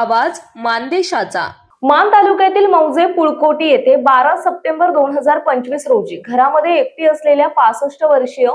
आवाज मानदेशाचा. मान तालुक्यातील मौजे पुळकोटी येथे बारा सप्टेंबर दोन हजार पंचवीस रोजी घरामध्ये एकटी असलेल्या पासष्ट वर्षीय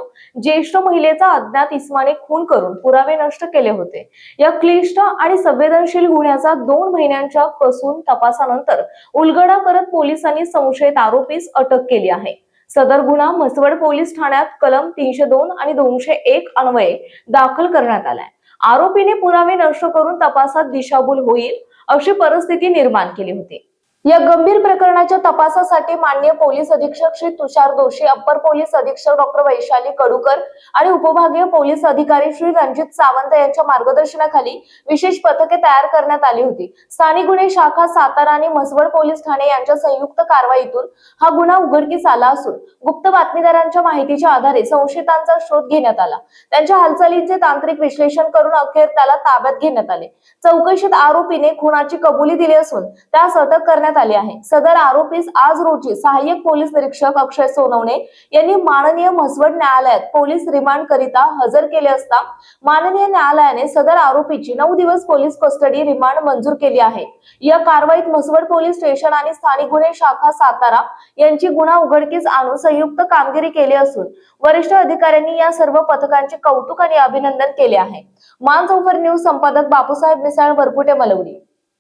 ज्येष्ठ महिलेचा अज्ञात इस्माने खून करून पुरावे नष्ट केले होते. या क्लिष्ट आणि संवेदनशील गुन्ह्याचा दोन महिन्यांच्या कसून तपासानंतर उलगडा करत पोलिसांनी संशयित आरोपीस अटक केली आहे. सदर गुन्हा म्हसवड पोलीस ठाण्यात कलम तीनशे दोन आणि दोनशे एक अन्वये दाखल करण्यात आलाय. आरोपीने पुरावे नष्ट करून तपासात दिशाभूल होईल अशी परिस्थिती निर्माण केली होती. या गंभीर प्रकरणाच्या तपासासाठी माननीय पोलीस अधीक्षक श्री तुषार दोशी अप्पर पोलीस अधीक्षक डॉक्टर वैशाली कडूकर आणि उपविभागीय पोलीस अधिकारी श्री रणजित सावंत यांच्या मार्गदर्शनाखाली विशेष पथके तयार करण्यात आली होती. स्थानिक गुन्हे शाखा सातारा आणि म्हसवड पोलीस ठाणे यांच्या संयुक्त कारवाईतून हा गुन्हा उघडकीस आला असून गुप्त बातमीदारांच्या माहितीच्या आधारे संशयितांचा शोध घेण्यात आला. त्यांच्या हालचालींचे तांत्रिक विश्लेषण करून अखेर त्याला ताब्यात घेण्यात आले. चौकशीत आरोपीने खुनाची कबुली दिली असून त्यास अटक करण्यात आली आहे. सदर आरोपीस आज रोजी सहाय्यक पोलीस निरीक्षक अक्षय सोनवणे यांनी माननीय म्हसवड न्यायालयात पोलीस रिमांड करिता हजर केले असता माननीय न्यायालयाने सदर आरोपीची नऊ दिवस पोलीस कस्टडी रिमांड मंजूर केली आहे. या कारवाईत म्हसवड पोलीस स्टेशन आणि स्थानिक गुन्हे शाखा सातारा यांची गुन्हा उघडकीस आणून संयुक्त कामगिरी केली असून वरिष्ठ अधिकाऱ्यांनी या सर्व पथकांचे कौतुक आणि अभिनंदन केले आहे. मान चौफर न्यूज संपादक बापूसाहेब मिसाळ वरपुटे मलवडी.